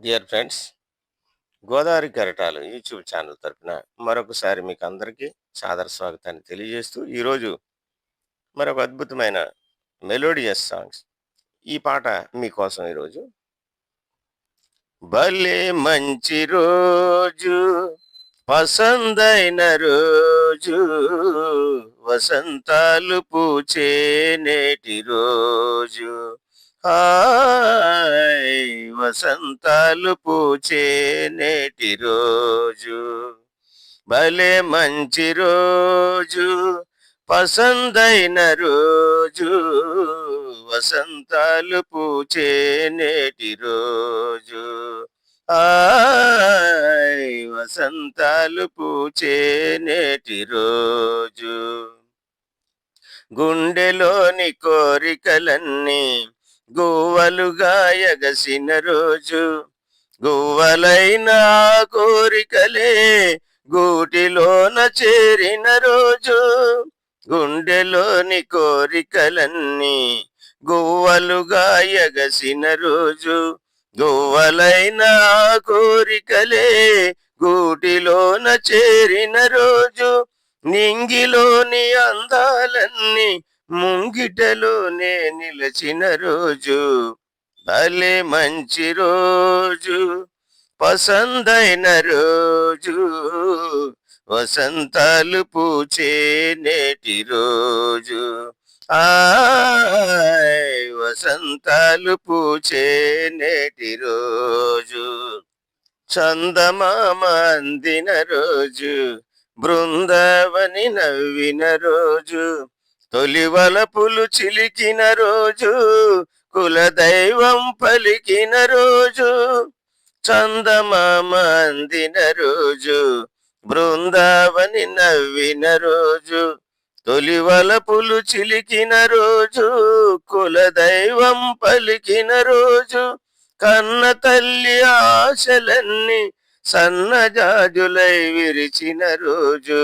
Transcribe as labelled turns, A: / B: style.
A: Dear friends Godavari కెరటాలు YouTube channel తరపున మరొకసారి మీకు అందరికీ సాదర స్వాగతాన్ని తెలియజేస్తూ ఈరోజు మరొక అద్భుతమైన మెలోడియస్ సాంగ్స్ ఈ పాట మీకోసం ఈరోజు. భలే మంచి రోజు పసందైన రోజు వసంతాలు పూచే నేటి రోజు. ఆ వసంతాలు పూచే నేటి రోజు. భలే మంచి రోజు పసందైన రోజు. వసంతాలు పూచే నేటి రోజు. ఆయ్ వసంతాలు పూచే నేటి రోజు. గుండెలోని కోరికలన్నీ గువ్వలుగా ఎగసిన రోజు గువ్వలైన కోరికలే గూటిలోన చేరిన రోజు. గుండెలోని కోరికలన్నీ గువ్వలుగా ఎగసిన రోజు గువ్వలైన కోరికలే గూటిలోన చేరిన రోజు. నింగిలోని అందాలన్నీ ముంగిటలోనే నిలచిన రోజు భలే మంచి రోజు. పసందైన రోజు వసంతాలు పూచే నేటి రోజు. ఆయ్ వసంతాలు పూచే నేటి రోజు. చందమామ అందిన రోజు బృందావని నవ్విన రోజు. తొలి వలపులు చిలికిన రోజు కులదైవం పలికిన రోజు చందమామ అందిన రోజు బృందావని నవ్విన రోజు తొలి వలపులు చిలికిన రోజు కులదైవం పలికిన రోజు కన్న తల్లి ఆశలన్నీ సన్నజాజులై విరిచిన రోజు.